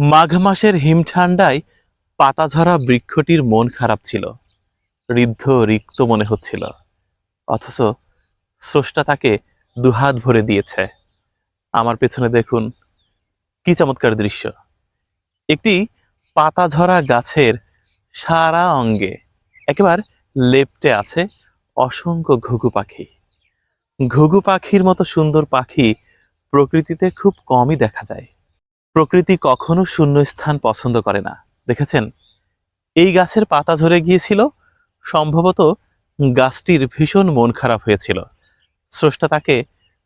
মাঘ মাসের হিম ঠান্ডায় পাতাঝরা বৃক্ষটির মন খারাপ ছিল। ঋদ্ধ, রিক্ত মনে হচ্ছিল। অথচ স্রষ্টা তাকে দুহাত ভরে দিয়েছে। আমার পেছনে দেখুন কি চমৎকার দৃশ্য। একটি পাতাঝরা গাছের সারা অঙ্গে একেবারে লেপ্টে আছে অসংখ্য ঘুঘু পাখি। ঘুঘু পাখির মতো সুন্দর পাখি প্রকৃতিতে খুব কমই দেখা যায়। প্রকৃতি কখনো শূন্য স্থান পছন্দ করে না। দেখেছেন? এই গাছের পাতা ঝরে গিয়েছিল, সম্ভবত গাছটির ভীষণ মন খারাপ হয়েছিল। স্রষ্টা তাকে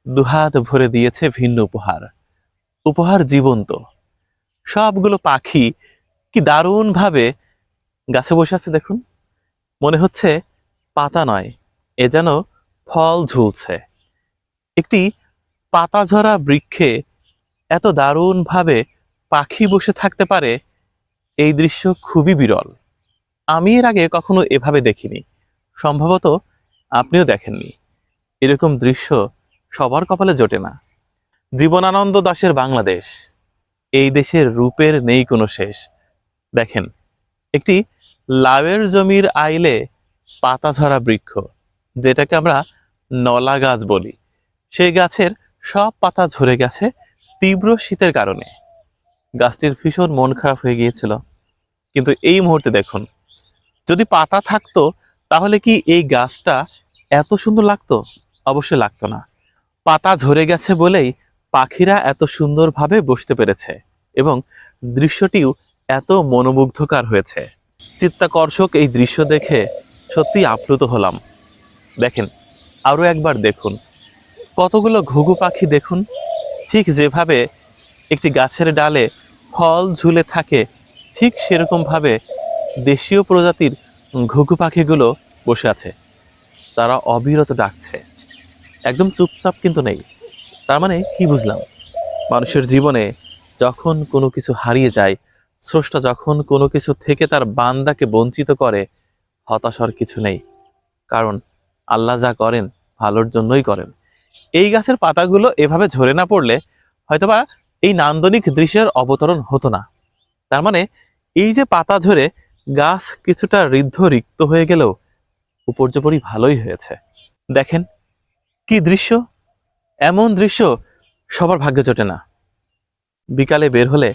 দুহাত ভরে দিয়েছে ভিন্ন উপহার। উপহার জীবন্ত। সবগুলো পাখি কি দারুণভাবে গাছে বসে আছে দেখুন। মনে হচ্ছে পাতা নয়, এ যেন ফল ঝুলছে। একটি পাতাঝরা বৃক্ষে এত দারুণভাবে পাখি বসে থাকতে পারে, এই দৃশ্য খুবই বিরল। আমি এর আগে কখনো এভাবে দেখিনি। সম্ভবত আপনিও দেখেননি। এরকম দৃশ্য সবার কপালে জোটে না। জীবনানন্দ দাশের বাংলাদেশ, এই দেশের রূপের নেই কোনো শেষ। দেখেন, একটি লাউয়ের জমির আইলে পাতাঝরা বৃক্ষ, যেটাকে আমরা নলা গাছ বলি। সেই গাছের সব পাতা ঝরে গেছে তীব্র শীতের কারণে। গাছটির ভীষণ মন খারাপ হয়ে গিয়েছিল। কিন্তু এই মুহূর্তে দেখুন, যদি পাতা থাকতো, তাহলে কি এই গাছটা এত সুন্দর লাগতো? অবশ্যই লাগতো না। পাতা ঝরে গেছে বলেই পাখিরা এত সুন্দরভাবে বসতে পেরেছে এবং দৃশ্যটিও এত মনোমুগ্ধকর হয়েছে। চিত্তাকর্ষক এই দৃশ্য দেখে সত্যি আপ্লুত হলাম। দেখেন, আরও একবার দেখুন। কতগুলো ঘুঘু পাখি দেখুন। ঠিক যেভাবে একটি গাছের ডালে ফল ঝুলে থাকে, ঠিক সেরকমভাবে দেশীয় প্রজাতির ঘুঘু পাখিগুলো বসে আছে। তারা অবিরত ডাকছে। একদম চুপচাপ কিন্তু নেই। তার মানে কি বুঝলাম? মানুষের জীবনে যখন কোনো কিছু হারিয়ে যায়, স্রষ্টা যখন কোনো কিছু থেকে তার বান্দাকে বঞ্চিত করে হতাশার কিছু নেই। কারণ আল্লাহ যা করেন ভালোর জন্যই করেন। এই গাছের পাতাগুলো এভাবে ঝরে না পড়লে হয়তোবা এই নান্দনিক দৃশ্যের অবতরণ হতো না। তার মানে এই যে পাতা ঝরে গাছ কিছুটা ঋদ্ধ রিক্ত হয়ে গেলেও উপর্যপরি ভালোই হয়েছে। দেখেন কি দৃশ্য? এমন দৃশ্য সবার ভাগ্যে জোটে না। বিকালে বের হলে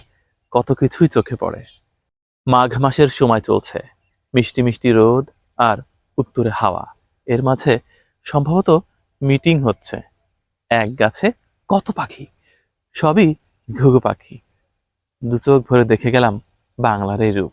কত কিছুই চোখে পড়ে। মাঘ মাসের সময় চলছে, মিষ্টি মিষ্টি রোদ আর উত্তরে হাওয়া। এর মাঝে সম্ভবত মিটিং হচ্ছে। এক গাছে কত পাখি? সবই ঘুঘু পাখি। দু চোখ ভরে দেখে গেলাম বাংলার এই রূপ।